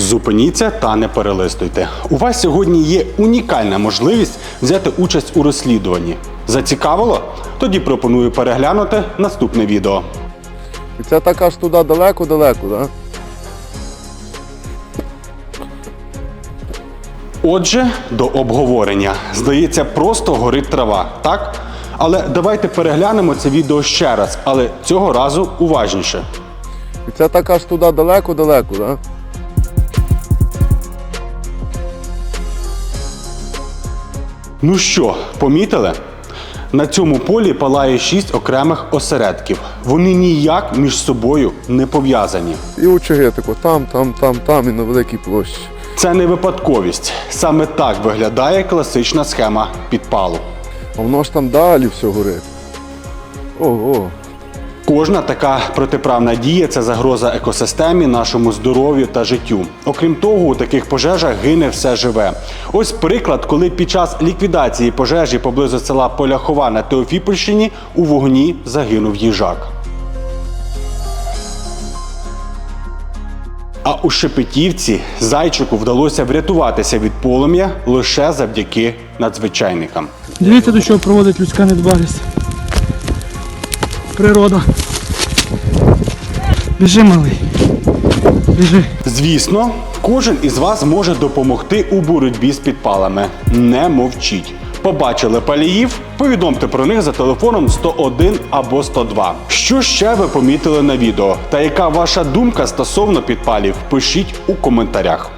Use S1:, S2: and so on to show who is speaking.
S1: Зупиніться та не перелистуйте. У вас сьогодні є унікальна можливість взяти участь у розслідуванні. Зацікавило? Тоді пропоную переглянути наступне відео.
S2: Це так аж туди далеко-далеко, так?
S1: Отже, до обговорення. Здається, просто горить трава, так? Але давайте переглянемо це відео ще раз, але цього разу уважніше.
S2: Це так аж туди далеко-далеко, так?
S1: Ну що, помітили? На цьому полі палає шість окремих осередків. Вони ніяк між собою не пов'язані.
S2: І очаги тако там, там, там, там і на великій площі.
S1: Це не випадковість. Саме так виглядає класична схема підпалу.
S2: А воно ж там далі все горить. Ого.
S1: Кожна така протиправна дія це загроза екосистемі, нашому здоров'ю та життю. Окрім того, у таких пожежах гине все живе. Ось приклад, коли під час ліквідації пожежі поблизу села Поляхова на Теофіпольщині у вогні загинув їжак. А у Шепетівці зайчику вдалося врятуватися від полум'я лише завдяки надзвичайникам.
S3: Дивіться, до чого проводить людська недбалість. Природа. Біжи, малий. Біжи.
S1: Звісно, кожен із вас може допомогти у боротьбі з підпалами. Не мовчіть. Побачили паліїв? Повідомте про них за телефоном 101 або 102. Що ще ви помітили на відео? Та яка ваша думка стосовно підпалів? Пишіть у коментарях.